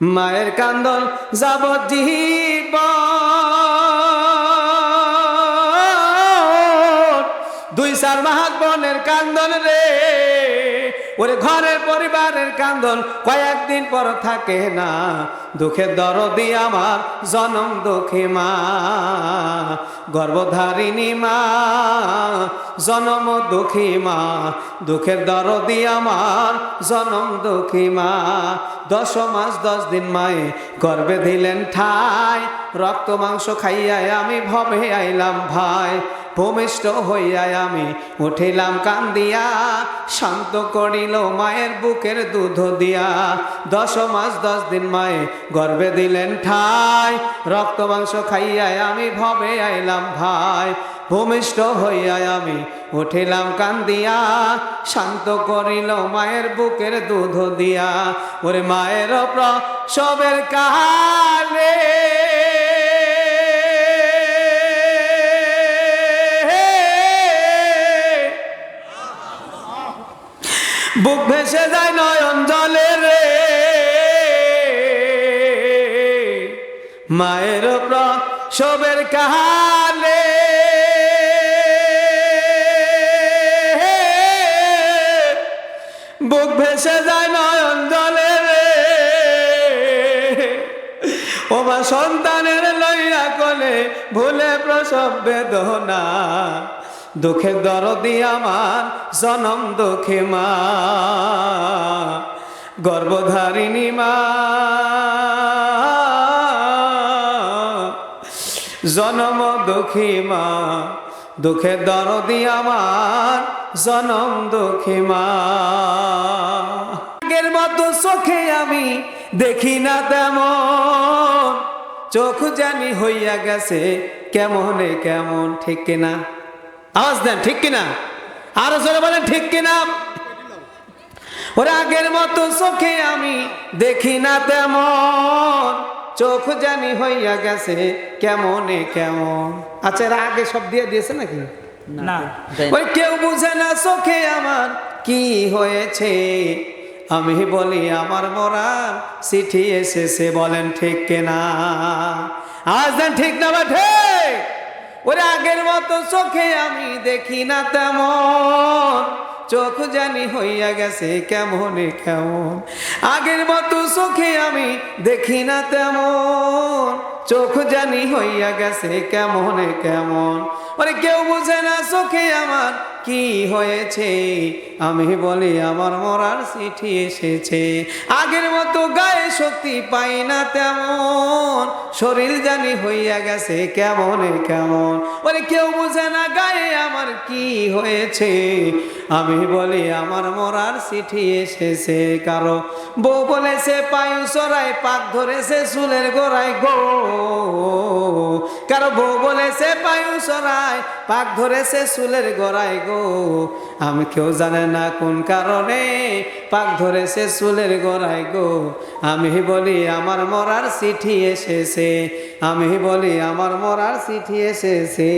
মায়ের কান্দন যাবজ্জীব দুই চার মাহাত বোনের কান্দন রে। ওরে ঘরের পরিবারের কান্দন কয়েকদিন পর থাকে না। দুঃখের দরদি আমার জনম দুঃখী মা। গর্ভধারিণী মা, জনম দুঃখী মা। দুঃখের দরদি আমার জনম দুঃখী মা। দশ মাস, দশ দিন মায়ে গর্বে দিলেন ঠাই। রক্ত, মাংস খাইয়াই আমি ভবে আইলাম ভাই। ভূমিষ্ঠ হইয়া আমি উঠিলাম কান্দিয়া, শান্ত করিল মায়ের বুকের দুধ দিয়া। দশ মাস দশ দিন মায়ে গর্বে দিলেন ঠাই, রক্ত মাংস খাইয়াই আমি ভবে আইলাম ভাই। ভূমিষ্ঠ হইয়া আমি উঠিলাম কান্দিয়া, শান্ত করিল মায়ের বুকের দুধ দিয়া। ওরে মায়ের প্রসবের কালে বুক ভেসে যায় নয়ন জলে রে। মায়ের প্রসবের কালে। বুক ভেসে যায় নয়ন জলে রে। ও মা সন্তানের লইয়া কোলে ভুলে প্রসব বেদনা। দুঃখের দরদি আমার, জনম দুঃখে মা। গর্ভধারিণী মা। জনম দুঃখী মা। দুঃখের দরদি আমার, জনম দুঃখী মা। আগের মতো চোখে আমি দেখি না তেমন। চোখ জানি হইয়া গেছে, কেমনে কেমন, ঠিক কিনা? আওয়াজ দেন ঠিক কিনা? আরও জোরে বলেন ঠিক কিনা? ওর আগের মতো চোখে আমি দেখি না তেমন। চোখ জানি হইয়া গেছে কেমনে কেমন। আচ্ছা এরা আগে সব দিয়ে দিয়েছে নাকি? না। ওই কেউ বুঝে না চোখে আমার কি হয়েছে। আমি বলি আমার মরার চিঠি এসেছে বলেন ঠিক কেনা? আজ দেন ঠিক না বা ঠিক? ওরে আগের মতো চোখে আমি দেখি না তেমন। চোখ জানি হইয়া গেছে কেমন কেমন। আগের মতো চোখে আমি দেখি না তেমন। চোখ জানি হইয়া গেছে কেমন কেমন। ওরে কেউ বুঝে না চোখে আমার কি হয়েছে। আমি বলি, আমার মরার চিঠি এসেছে। আগের মতো গায়ে শক্তি পাই না তেমন। শরীর জানি হইয়া গেছে কেমনে কেমন। ওরে কেউ বুঝে না গায়ে আমার কি হয়েছে। আমি বলি, আমার মরার চিঠি এসেছে কারও। বউ বলেছে, পায়ু চড়াই পাক ধরেছে, চুলের গোড়ায় গো। কারও বউ পায়ু পাক ধরেছে চুলের গড়াই গো। আমি কেউ জানে না কোন কারণে পাক ধরেছে চুলের গড়াই গো। আমি বলি, আমার মরার চিঠি এসেছে। আমি বলি, আমার মরার চিঠি এসেছে।